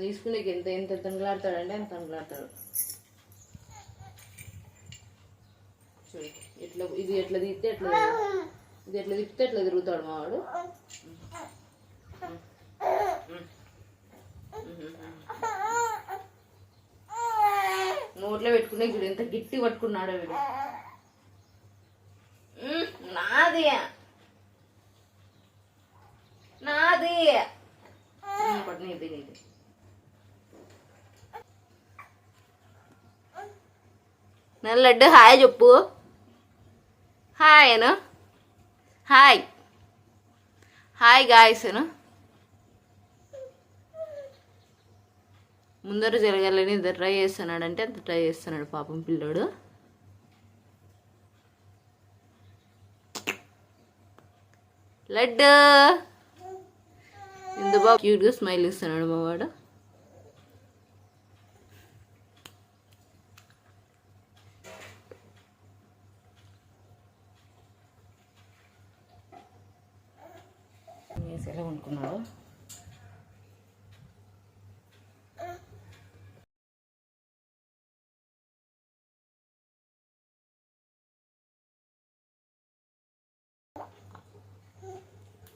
తీసుకునే ఎంత ఎంత తొంగలాడతాడంటే అంత తొంగలాడతాడు చూడు ఎట్లా ఇది ఎట్లా తీస్తే ఎట్లా ఇది ఎట్లా తిప్పితే ఎట్లా తిరుగుతాడు మావాడు నోట్లో పెట్టుకునే చూడు ఎంత గిట్టి పట్టుకున్నాడో వీడు. నాది ఉమ్, పట్టు నీది నీది నేను లడ్డు హాయ్ చెప్పు hi Anu hi hi guys Anu ముందర జరగాలని ఇంత ట్రై చేస్తున్నాడు అంటే అంత ట్రై చేస్తున్నాడు పాపం పిల్లోడు లడ్డు ఇంత బాగా క్యూట్గా స్మైల్ ఇస్తున్నాడు మావాడు అనేసి ఎలా అనుకున్నాడు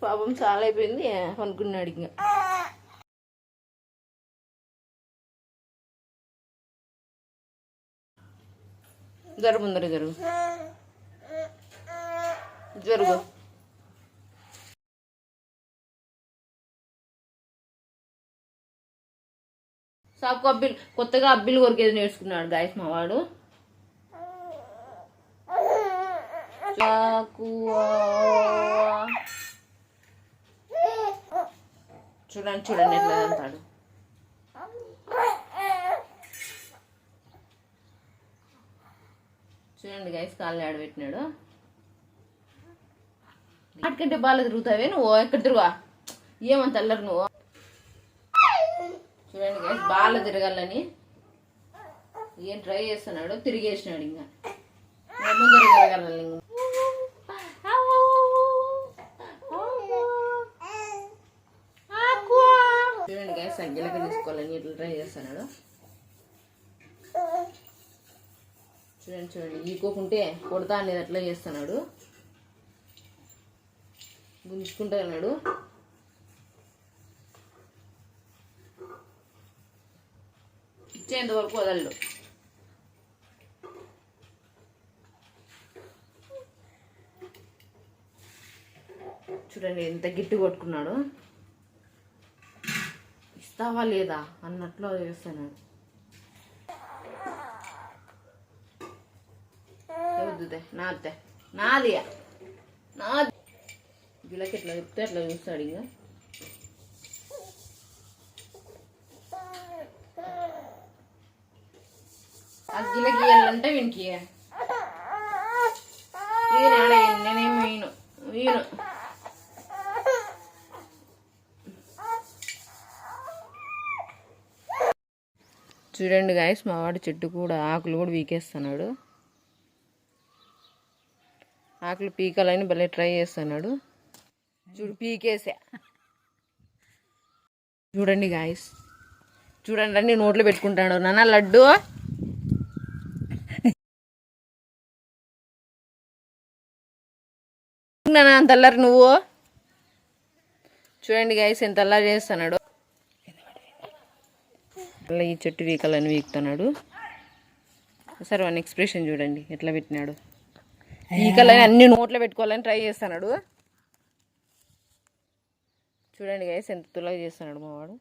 పాపం చాలా అయిపోయింది అనుకున్నాడు ఇంకా. జరుగు ముందర జరుగు. జరుగు. సాకు అబ్బిల్ కొత్తగా అబ్బిల్ కొరికేది నేర్చుకున్నాడు గాయస్ మా వాడు. చూడండి చూడండి ఎట్లా అంటాడు చూడండి గైస్ కాళ్ళు ఆడబెట్టినాడు. అటుకంటే బాగా తిరుగుతావే నువ్వు ఎక్కడ తిరుగా. ఏమంత అల్లరు నువ్వు? చూడండి గైస్ బాగా తిరగాలని. ఏం ట్రై చేస్తున్నాడు తిరిగేసినాడు ఇంకా. ముందర తిరగాలని చూడండి గైస్ సంఖ్యలకి తీసుకోవాలని ఇట్లా ట్రై చేస్తున్నాడు. చూడండి చూడండి ఈకోకుంటే కొడతా అనేది అట్లా చేస్తున్నాడు. గుంజుకుంటా ఇచ్చేంత వరకు వదలడు చూడండి ఎంత గిట్టి కొట్టుకున్నాడు. ఇస్తావా లేదా అన్నట్లు చేస్తాను. వద్దుదే నాదే నాది నాది. వీళ్ళకి ఎట్లా చెప్తే అట్లా చూస్తాడు ఇంకా. వెళ్ళంటే వీనికి ఈయన నేనేం వీను వీను. చూడండి గాయస్ మావాడి చెట్టు కూడా ఆకులు కూడా పీకేస్తున్నాడు. ఆకులు పీకాలని భలే ట్రై చేస్తున్నాడు. చూడు పీకేసా. చూడండి గాయస్ చూడండి అన్ని నోట్లో పెట్టుకుంటాడు. నాన్న లడ్డు. నాన్న అంత అల్లరి నువ్వు? చూడండి గాయస్ ఎంత అల్లరి చేస్తున్నాడు. మళ్ళీ ఈ చెట్టు వీకలని వీకుతున్నాడు. సరే వన్ ఎక్స్ప్రెషన్ చూడండి ఎట్లా పెట్టినాడు. ఈకలని అన్ని నోట్లో పెట్టుకోవాలని ట్రై చేస్తున్నాడు. చూడండి గాయస్ ఎంత తులగా చేస్తున్నాడు మావాడు